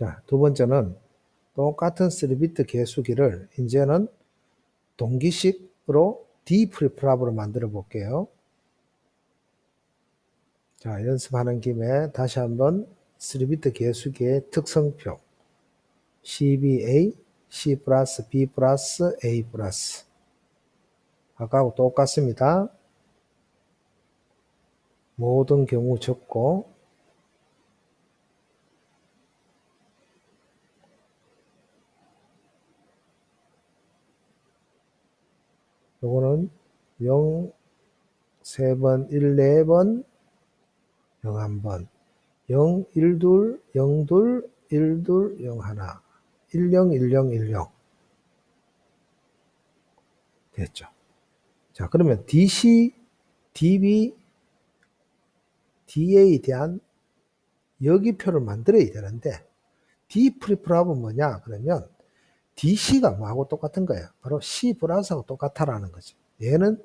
자, 두 번째는 똑같은 3비트 개수기를 이제는 동기식으로 D 프리프랍으로 만들어 볼게요. 자, 연습하는 김에 다시 한번 3비트 개수기의 특성표 CBA, C 플러스 B 플러스 A 플러스 아까하고 똑같습니다. 모든 경우 적고 요거는 0, 3번, 1, 4번, 0, 1번, 0, 1, 2, 0, 2, 1, 2, 0, 1, 1, 0, 1, 0, 1, 0. 됐죠. 자, 그러면 DC, DB, DA에 대한 여기표를 만들어야 되는데, D 프리프랍은 뭐냐? 그러면 DC가 뭐하고 똑같은 거예요? 바로 C 플러스하고 똑같다라는 거죠. 얘는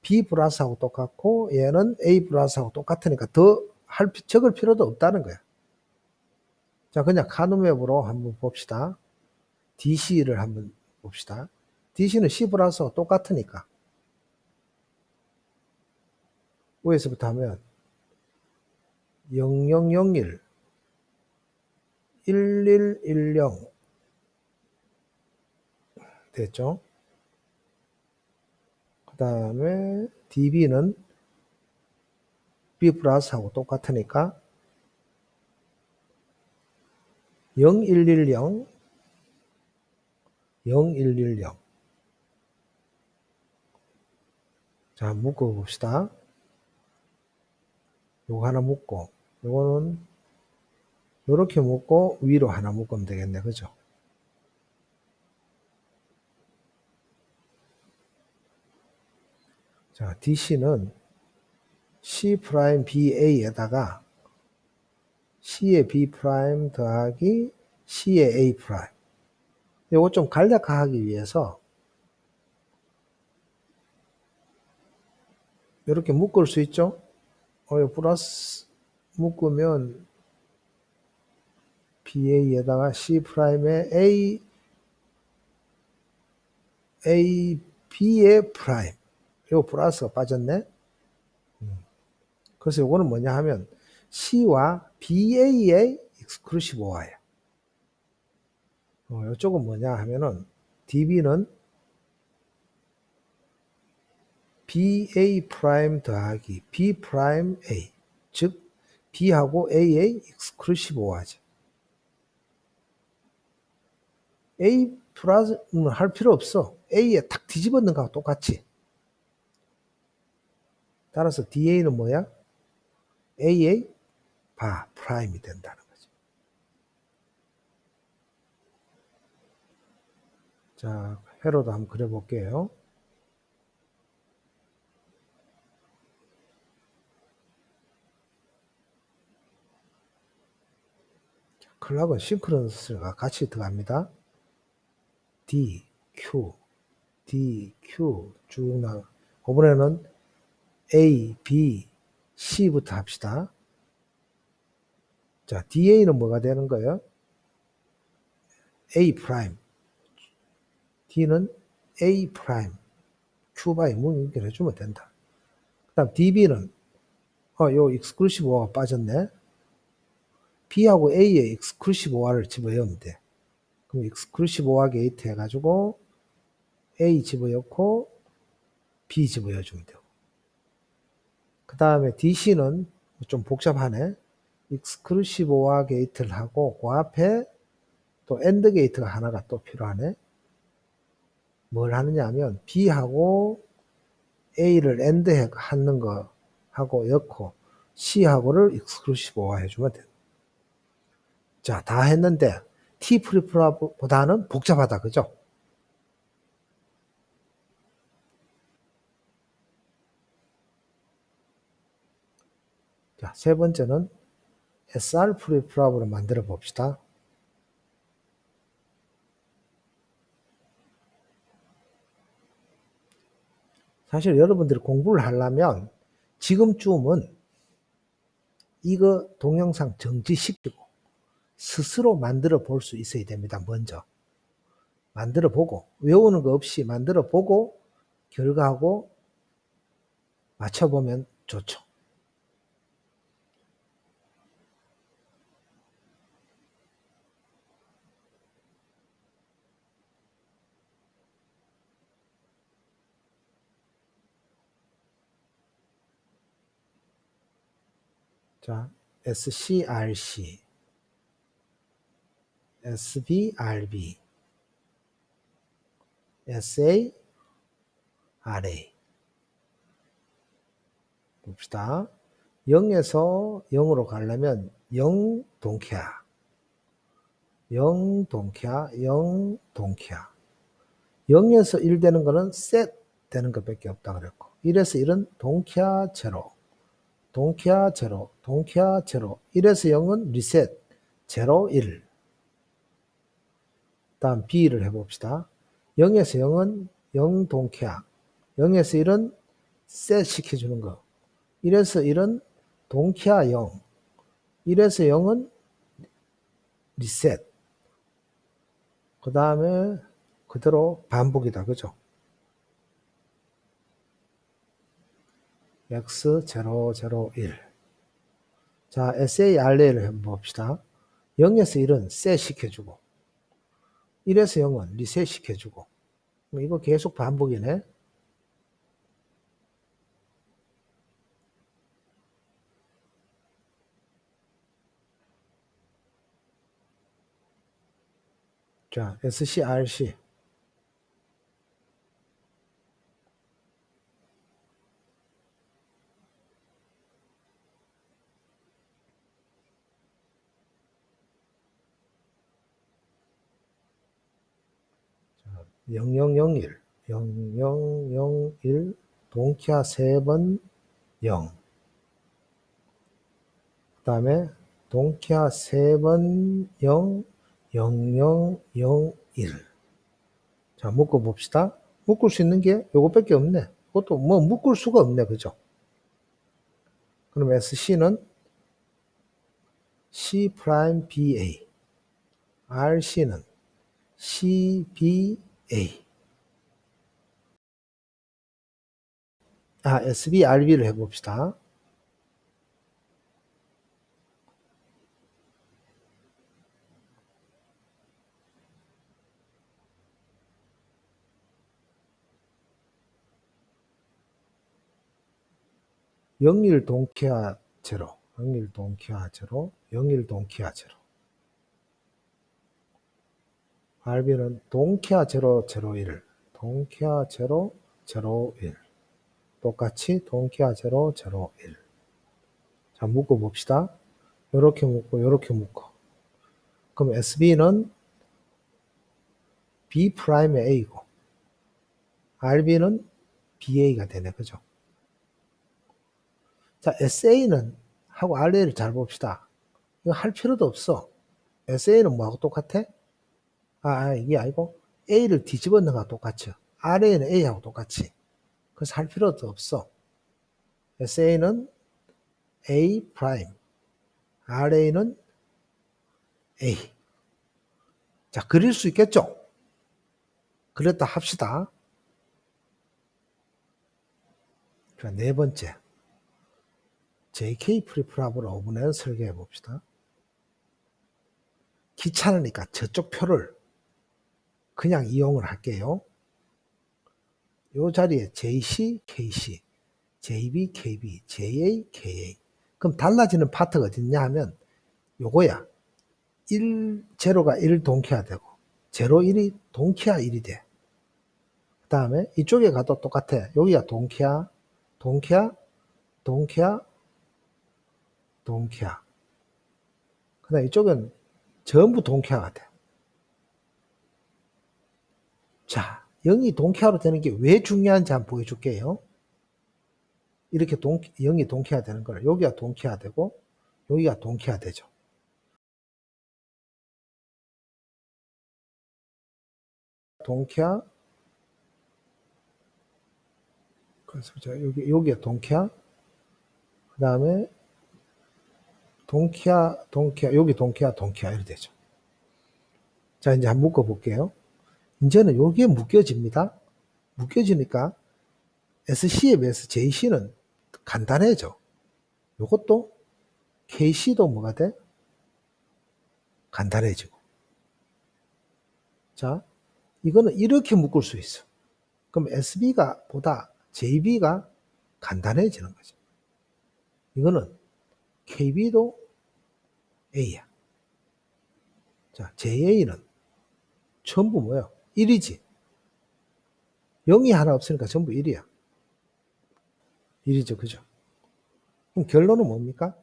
B 플러스하고 똑같고 얘는 A 플러스하고 똑같으니까 더 할, 적을 필요도 없다는 거야. 자, 그냥 카누맵으로 한번 봅시다. DC를 한번 봅시다. DC는 C 플러스하고 똑같으니까. 위에서부터 하면 0001 1110 됐죠? 그 다음에 db는 b 플러스하고 똑같으니까 0110 0110 자, 묶어 봅시다. 요거 하나 묶고, 요거는 요렇게 묶고 위로 하나 묶으면 되겠네. 그죠? 자, DC는 C 프라임 BA에다가 C의 B 프라임 더하기 C의 A 프라임. 요거 좀 간략화하기 위해서 이렇게 묶을 수 있죠? 어, 요 플러스 묶으면 BA에다가 C 프라임에 A A B의 프라임. 요 플러스가 빠졌네. 음. 그래서 요거는 뭐냐 하면 C와 BA의 익스클루시브 오화예요. 어, 이쪽은 뭐냐 하면은 DB는 BA 프라임 더하기 B 프라임 A 즉 B하고 A의 익스클루시브 오화죠. A 플러스는 할 필요 없어. A에 탁 뒤집어 넣는 거하고 똑같이. 따라서 DA는 뭐야? AA 바 프라임이 된다는 거죠. 자, 회로도 한번 그려볼게요. 클락은 싱크로너스가 같이 들어갑니다. D, Q, D, Q 쭉 나가. 이번에는 A, B, C부터 합시다. 자, DA는 뭐가 되는 거예요? A 프라임. D는 A 프라임. Q 바이 문 연결해 주면 된다. 그 다음 DB는, 어, 요 익스클루시브 오가 빠졌네. B하고 A의 익스클루시브 오를 집어넣으면 돼. 그럼 익스클루시브 오화 게이트 해가지고 A 집어넣고 B 집어넣어주면 되고. 그 다음에 DC는 좀 복잡하네. 익스클루시브 오화 게이트를 하고 그 앞에 또 엔드 게이트가 하나가 또 필요하네. 뭘 하느냐 하면 B하고 A를 엔드 하는 거 하고 엮고 C하고를 익스클루시브 오화 해주면 돼. 자, 다 했는데 T 프리프라보다는 복잡하다. 그죠? 자, 세 번째는 SR 프리프랍으로 만들어 봅시다. 사실 여러분들이 공부를 하려면 지금쯤은 이거 동영상 정지시키고 스스로 만들어 볼 수 있어야 됩니다. 먼저. 만들어 보고, 외우는 거 없이 만들어 보고, 결과하고 맞춰보면 좋죠. 자, SCRC, SBRB, SARA. 봅시다. 0에서 0으로 가려면 0 동키야. 0 동키야, 0 동키야. 0에서 1 되는 거는 셋 되는 것밖에 없다 그랬고 1에서 1은 동키야 제로. 동키아 제로, 동키아 제로. 1에서 0은 리셋, 제로, 1. 다음 B를 해봅시다. 0에서 0은 0 동키아, 0에서 1은 셋 시켜주는 거. 1에서 1은 동키아 0, 1에서 0은 리셋. 그 다음에 그대로 반복이다. 그죠? X 0, 0, 1. 자, SARA를 한번 봅시다. 0에서 1은 셋 시켜주고 1에서 0은 리셋 시켜주고 이거 계속 반복이네. 자, SCRC. 자, 0001, 0001, 동키아 3번 0. 그 다음에 동키아 3번 0, 0001. 자, 묶어 봅시다. 묶을 수 있는 게 요것밖에 없네. 그것도 뭐 묶을 수가 없네. 그죠? 그럼 SC는 C 프라임 BA. RC는 CBA. 아, SBRB를 해봅시다. 영일 동키아 제로, 영일 동키아 제로, 영일 동키아 제로. RB는 동키아 제로 제로 일, 동키아 제로 제로 일. 똑같이 동키아 제로 제로 일. 자, 묶어 봅시다. 요렇게 묶고 요렇게 묶어. 그럼 SB는 B 프라임의 A고 RB는 BA가 되네. 그죠? 자, SA는 하고 RA를 잘 봅시다. 이거 할 필요도 없어. SA는 뭐하고 똑같아? 아, 아, 이게 아니고 A를 넣는 거하고 똑같죠. RA는 A하고 똑같이. 그래서 할 필요도 없어. SA는 A 프라임, RA는 A. 자, 그릴 수 있겠죠? 그랬다 합시다. 자, 네 번째. JK 프리프랍을 5분에 설계해 봅시다. 귀찮으니까 저쪽 표를 그냥 이용을 할게요. 요 자리에 JC, KC, JB, KB, JA, KA. 그럼 달라지는 파트가 어딨냐 하면 요거야. 1, 제로가 1 동키화 되고, 제로 1이 동키화 1이 돼. 그 다음에 이쪽에 가도 똑같아. 여기가 동키화, 동키화, 동키화, 동키화. 그 다음 이쪽은 전부 동키화가 돼. 자, 0이 동키화로 되는 게 왜 중요한지 한번 보여줄게요. 이렇게 동, 0이 동키화 되는 걸 여기가 동키화 되고 여기가 동키화 되죠. 동키화 그래서 자 여기 여기가 동키화 그 다음에 동키아, 동키아, 여기 동키아, 동키아 이렇게 되죠. 자, 이제 한번 묶어 볼게요. 이제는 여기에 묶여집니다. 묶여지니까 SC에 비해서 JC는 간단해져. 요것도 KC도 뭐가 돼? 간단해지고. 자, 이거는 이렇게 묶을 수 있어. 그럼 SB가 보다 JB가 간단해지는 거죠. 이거는 KB도 A야. 자, JA는 전부 뭐야? 1이지. 0이 하나 없으니까 전부 1이야. 1이죠. 그죠? 그럼 결론은 뭡니까?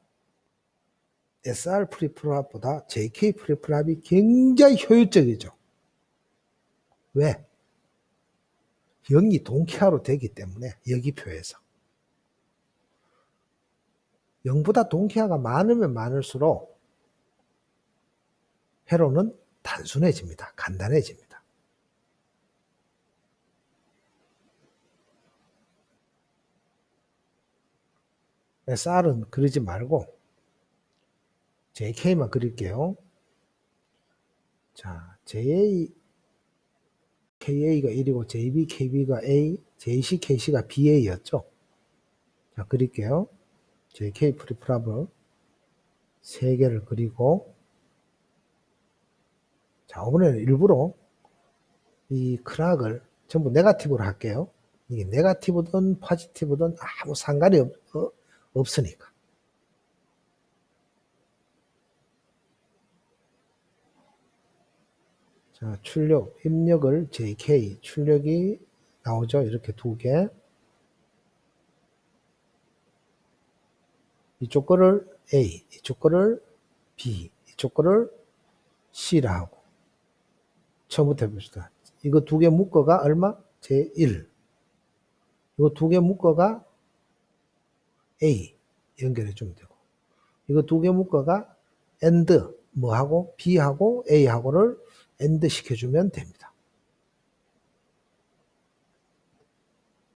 SR 프리프랍보다 JK 프리프랍이 굉장히 효율적이죠. 왜? 0이 동키화로 되기 때문에 여기표에서 0보다 동키화가 많으면 많을수록 회로는 단순해집니다. 간단해집니다. SR은 그리지 말고 JK만 그릴게요. 자, JA, KA가 1이고 JB, KB가 A, JC, KC가 BA였죠. 자, 그릴게요. JK 프리프랍을 3개를 그리고 자, 이번에는 일부러 이 크락을 전부 네가티브로 할게요. 이게 네가티브든 포지티브든 아무 상관이 없, 어, 없으니까. 자, 출력, 입력을 JK, 출력이 나오죠. 이렇게 두 개. 이쪽 거를 A, 이쪽 거를 B, 이쪽 거를 C라 하고. 처음부터 해봅시다. 이거 두 개 묶어가 얼마? 제1. 이거 두 개 묶어가 A 연결해 주면 되고. 이거 두 개 묶어가 AND 뭐하고 B하고 A하고를 AND 시켜주면 됩니다.